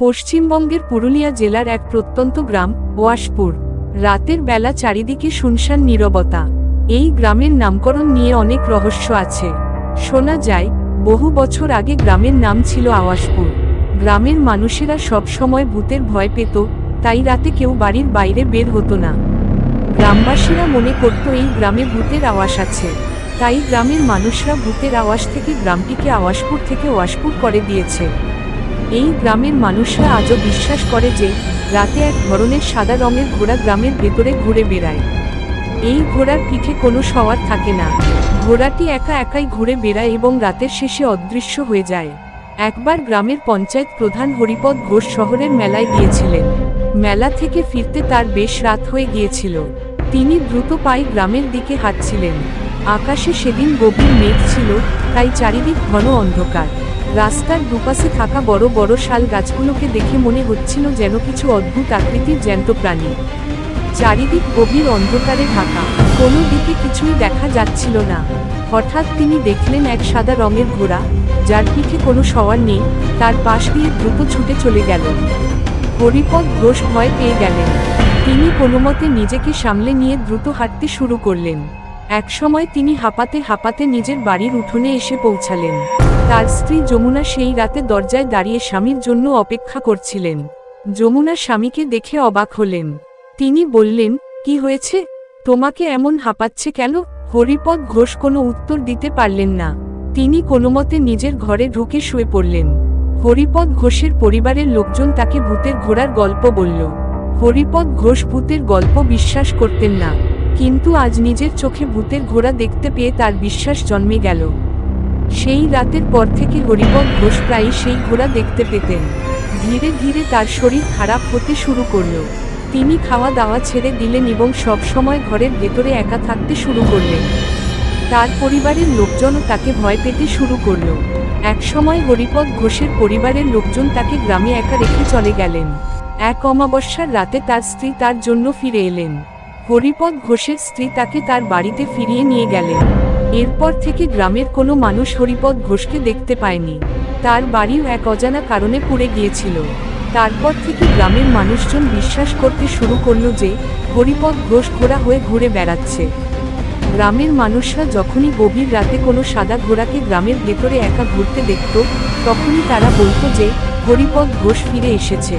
পশ্চিমবঙ্গের পুরুলিয়া জেলার এক প্রত্যন্ত গ্রাম ওয়াশপুর রাতের বেলা চারিদিকে শুনশান নীরবতা। এই গ্রামের নামকরণ নিয়ে অনেক রহস্য আছে। শোনা যায়, বহু বছর আগে গ্রামের নাম ছিল আওয়াশপুর গ্রামের মানুষেরা সব সময় ভূতের ভয় পেত, তাই রাতে কেউ বাড়ির বাইরে বের হতো না। গ্রামবাসীরা মনে করত এই গ্রামে ভূতের আওয়াজ আছে। তাই গ্রামের মানুষরা ভূতের আওয়াজ থেকে গ্রামটিকে আওয়াশপুর থেকে ওয়াশপুর করে দিয়েছে। এই গ্রামের মানুষরা আজও বিশ্বাস করে যে রাতে এক ধরনের সাদা রঙের ঘোড়া গ্রামের ভেতরে ঘুরে বেড়ায়। এই ঘোড়ার পিঠে কোনো সওয়ার থাকে না। ঘোড়াটি একা একাই ঘুরে বেড়ায় এবং রাতের শেষে অদৃশ্য হয়ে যায়। একবার গ্রামের পঞ্চায়েত প্রধান হরিপদ ঘোষ শহরের মেলায় গিয়েছিলেন। মেলা থেকে ফিরতে তার বেশ রাত হয়ে গিয়েছিল। তিনি দ্রুত পায়ে গ্রামের দিকে হাঁটছিলেন। আকাশে সেদিন গভীর মেঘ ছিল, তাই চারিদিক ঘন অন্ধকার। রাস্তার দুপাশে থাকা বড় বড় শাল গাছগুলোকে দেখে মনে হচ্ছিল যেন কিছু অদ্ভুত আকৃতির জ্যান্ত প্রাণী। চারিদিক গভীর অন্ধকারে ঢাকা, কোনো দিকে কিছুই দেখা যাচ্ছিল না। হঠাৎ তিনি দেখলেন এক সাদা রঙের ঘোড়া, যার পিঠে কোনো সওয়ার নেই, তার পাশ দিয়ে দ্রুত ছুটে চলে গেল। হরিপদ ঘোষ ভয় পেয়ে গেলেন। তিনি কোনোমতে নিজেকে সামলে নিয়ে দ্রুত হাঁটতে শুরু করলেন। একসময় তিনি হাঁপাতে হাঁপাতে নিজের বাড়ির উঠোনে এসে পৌঁছালেন। তার স্ত্রী যমুনা সেই রাতে দরজায় দাঁড়িয়ে স্বামীর জন্য অপেক্ষা করছিলেন। যমুনা স্বামীকে দেখে অবাক হলেন। তিনি বললেন, কি হয়েছে? তোমাকে এমন হাঁপাচ্ছে কেন? হরিপদ ঘোষ কোনো উত্তর দিতে পারলেন না। তিনি কোনোমতে নিজের ঘরে ঢুকে শুয়ে পড়লেন। হরিপদ ঘোষের পরিবারের লোকজন তাকে ভূতের ঘোড়ার গল্প বলল। হরিপদ ঘোষ ভূতের গল্প বিশ্বাস করতেন না। কিন্তু আজ নিজের চোখে ভূতের ঘোড়া দেখতে পেয়ে তার বিশ্বাস জন্মে গেল। সেই রাতের পর থেকে হরিপদ ঘোষ প্রায়ই সেই ঘোড়া দেখতে পেতেন। ধীরে ধীরে তার শরীর খারাপ হতে শুরু করল। তিনি খাওয়া দাওয়া ছেড়ে দিলেন এবং সব সময় ঘরের ভেতরে একা থাকতে শুরু করলেন। তার পরিবারের লোকজনও তাকে ভয় পেতে শুরু করল। একসময় হরিপদ ঘোষের পরিবারের লোকজন তাকে গ্রামে একা রেখে চলে গেলেন। এক অমাবস্যার রাতে তার স্ত্রী তার জন্য ফিরে এলেন। হরিপদ ঘোষের স্ত্রী তাকে তার বাড়িতে ফিরিয়ে নিয়ে গেলেন এরপর থেকে গ্রামের কোনো মানুষ হরিপদ ঘোষকে দেখতে পায়নি। তার বাড়িও এক অজানা কারণে পুড়ে গিয়েছিল। তারপর থেকে গ্রামের মানুষজন বিশ্বাস করতে শুরু করল যে, হরিপদ ঘোষ ঘোড়া হয়ে ঘুরে বেড়াচ্ছে। গ্রামের মানুষরা যখনই গভীর রাতে কোনো সাদা ঘোড়াকে গ্রামের ভেতরে একা ঘুরতে দেখত, তখনই তারা বলতো যে, হরিপদ ঘোষ ফিরে এসেছে।